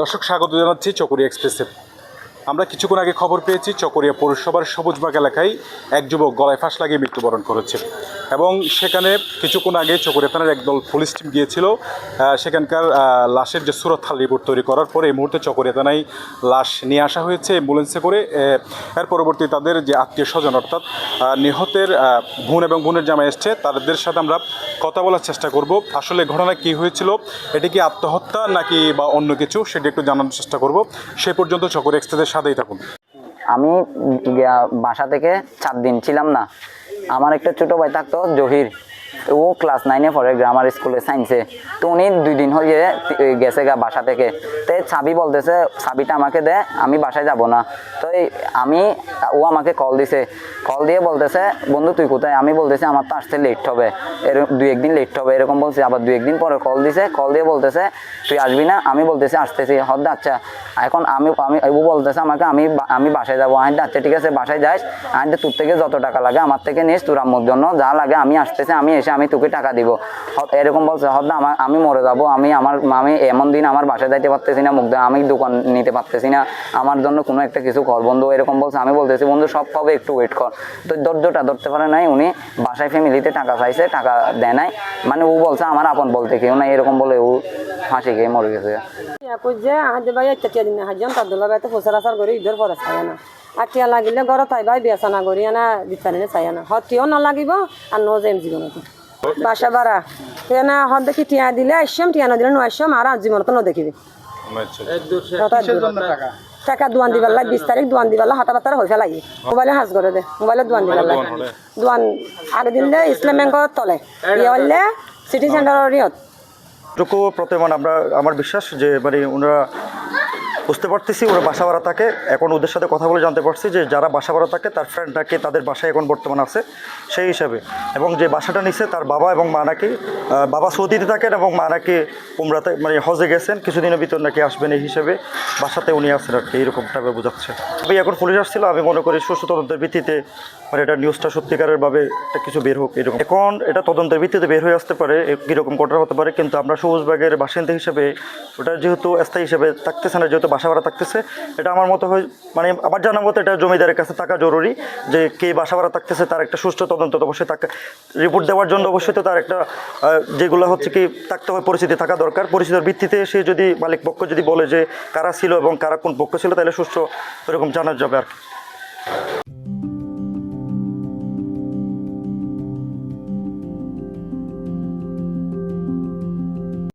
দর্শক, স্বাগত জানাচ্ছি চকরিয়া এক্সপ্রেসে। আমরা কিছুক্ষণ আগে খবর পেয়েছি, চকরিয়া পৌরসভার সবুজবাগ এলাকায় এক যুবক গলায় ফাঁস লাগিয়ে মৃত্যুবরণ করেছে। এবং সেখানে কিছুক্ষণ আগে চকরিয়া থানার একদল পুলিশ টিম গিয়েছিল। সেখানকার লাশের যে সুরতহাল রিপোর্ট তৈরি করার পরে এই মুহূর্তে চকরিয়া থানায় লাশ নিয়ে আসা হয়েছে, অ্যাম্বুলেন্সে করে। এর পরবর্তী তাদের যে আত্মীয় স্বজন, অর্থাৎ নিহতের বোন এবং বোনের জামাই এসছে, তাদের সাথে আমরা কথা বলার চেষ্টা করব। আসলে ঘটনা কি হয়েছিল? এটি কি আত্মহত্যা নাকি বা অন্য কিছু? সেটি একটু জানার চেষ্টা করব। সে পর্যন্ত চকর এক্সপ্রেসের সাথেই থাকুন। আমি বাসা থেকে চার দিন ছিলাম না। আমার একটা ছোট ভাই থাকতো জহির। ও ক্লাস নাইনে পড়ে গ্রামার স্কুলে সায়েন্সে তো উনি দুই দিন হয়ে গেছে গা বাসা থেকে। তো চাবি বলতেছে, চাবিটা আমাকে দে, আমি বাসায় যাব না। তো আমি, ও আমাকে কল দিছে। কল দিয়ে বলতেছে, বন্ধু, তুই কোথায়? আমি বলতেছি, আমার তো আসতে লেট হবে। এরকম দুই একদিন লেট হবে। এরকম বলছি, আবার দুই একদিন পরে কল দিছে। কল দিয়ে বলতেছে, তুই আসবি না? আমি বলতেছি, আসতেছি। হদ আচ্ছা। এখন আমি আমি, ও বলতেছে আমাকে, আমি আমি বাসায় যাব। আমি আচ্ছা ঠিক আছে, বাসায় যাস। আমি তোর থেকে যত টাকা লাগে আমার থেকে নিস, তোর আম্মুর জন্য যা লাগে আমি আসতেছি, আমি এসে আমি তোকে টাকা দিব। এরকম বলছে হদ আমার আমি মরে যাব, আমি আমার আমি এমন দিন আমার বাসায় যাইতে পারতেছি না, মুখ আমি দোকান নিতে পারতেছি না, আমার জন্য কোনো একটা কিছু কর বন্ধু, এরকম বলছে, আমি বলতেছি, বন্ধু, সব পাবে, একটু ওয়েট কর। তো ধৈর্যটা ধরতে পারে নাই উনি, বাসায় ফ্যামিলিতে টাকা চাইছে, টাকা দেয় নাই। মানে ও বলছে, আমার আপন বলতে কেউ না এরকম বলে ও ফাঁসি খেয়ে মরে গেছে। যে আহাদে ভাই একটা টিয়া দিন করে ঈদের পরে চাই না। আর টিয়া লাগিলে ঘৰত তাই ভাই বিয়া চানা করি, আনা দিতানি চাই না। হত টিয়াও নালাগিব আর ন যে জীৱনতো বাসা বাড়া টিয়া না দেখি টিয়া দিলে আসম টিয়া নদিলে নো আসম আর আর জীবনত নদেখিবি। টাকা। দোয়ান দিবার লাগে বিশ তারিখ দোয়ান দিবার লাগে হাতা পাতার হয়ে ফেলাই মোবাইলে হাজ করে দে মোবাইলে দোয়ান দিবার লাগে। দোয়ান আগে দিলে ইসলাম ব্যাংকত তলে। ইয়ে হলে সিটি সেন্টারের ইয়ত প্রতিমান আমরা আমার বিশ্বাস যে মানে ওনারা বুঝতে পারতেছি, ওরা বাসা ভাড়া থাকে এখন ওদের সাথে কথা বলে জানতে পারছি যে যারা বাসা ভাড়া থাকে তার ফ্রেন্ড নাকি তাদের বাসায় এখন বর্তমান আছে, সেই হিসাবে। এবং যে বাসাটা নিচ্ছে তার বাবা এবং মা নাকি বাবা সৌদিতে থাকেন এবং মা নাকি উমরাতে মানে হজে গেছেন, কিছুদিনের ভিতর নাকি আসবেন এই হিসেবে বাসাতে উনি আছেন আর কি টাইপের বোঝাচ্ছে। আমি এখন পুলিশ আসছিল, আমি মনে করি সুস্থ তদন্তের ভিত্তিতে মানে এটা নিউজটা সত্যিকারের ভাবে একটা কিছু বের হোক, এরকম। এখন এটা তদন্তের ভিত্তিতে বের হয়ে আসতে পারে কীরকম ঘটনা হতে পারে, কিন্তু আমরা সবুজবাগের বাসিন্দা হিসেবে, ওটা যেহেতু স্থায়ী হিসেবে থাকতেছে না, যেহেতু বাসা ভাড়া থাকতেছে। এটা আমার মতো হয় মানে আমার জানা মতো এটা জমিদারের কাছে থাকা জরুরি যে কে বাসা ভাড়া থাকতেছে, তার একটা সুষ্ঠু তদন্ত অবশ্যই তাকে রিপোর্ট দেওয়ার জন্য অবশ্যই তো তার একটা যেগুলো হচ্ছে কি থাকতে হয় পরিস্থিতি থাকা দরকার। পরিস্থিতির ভিত্তিতে সে যদি মালিক পক্ষ যদি বলে যে কারা ছিল এবং কারা কোন পক্ষ ছিল, তাহলে সুষ্ঠু এরকম জানা যাবে আর কি।